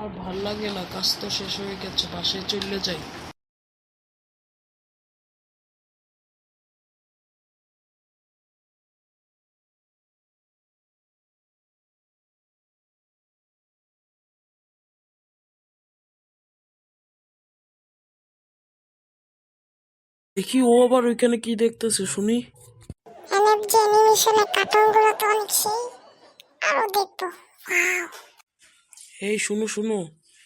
আর ভালো লাগে না, কাজ তো শেষ হয়ে গেছে, বাসায় চলে যাই। দেখি ও আবার ওইখানে কি দেখতেছে, শুনি। এনএফজি অ্যানিমেশনের কার্টুনগুলো তো অনেক সেই। আরও দেখব। এই শুনো শুনো।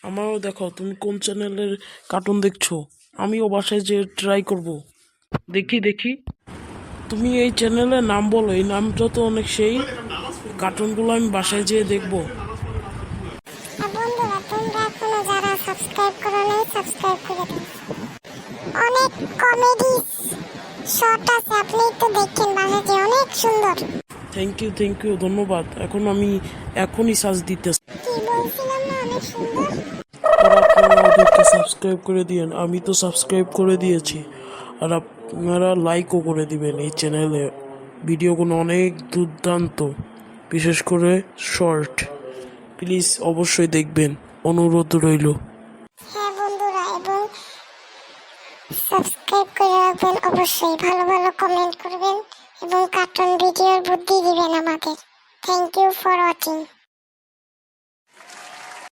আমারও দেখো তুমি কোন চ্যানেলের কার্টুন দেখছ? আমিও বাসায় যে ট্রাই করব। দেখি দেখি। তুমি এই চ্যানেলের নাম বলো এই নামটা তো অনেক সেই কার্টুনগুলো আমি বাসায় যেয়ে দেখব। আর বন্ধুরা তোমরা সাবস্ক্রাইব করো নাই সাবস্ক্রাইব করে দাও। অনেক কমেডি শর্ট আছে আপনি একটু দেখেন বাসাতে অনেক সুন্দর। থ্যাংক ইউ থ্যাংক ইউ ধন্যবাদ। এখন আমি এখনই সার্চ দিতে ওদেরকে সাবস্ক্রাইব করে দিয়েন, আমি তো সাবস্ক্রাইব করে দিয়েছি। আর আপনারা লাইকও করে দিবেন এই চ্যানেলে ভিডিওগুলো অনেক দুর্দান্ত, বিশেষ করে শর্ট প্লিজ অবশ্যই দেখবেন, অনুরোধ রইল। হ্যাঁ বন্ধুরা, এবং সাবস্ক্রাইব করে রাখবেন, অবশ্যই ভালো ভালো কমেন্ট করবেন এবং কার্টুন ভিডিওর বুদ্ধি দিবেন থ্যাংক ইউ ফর ওয়াচিং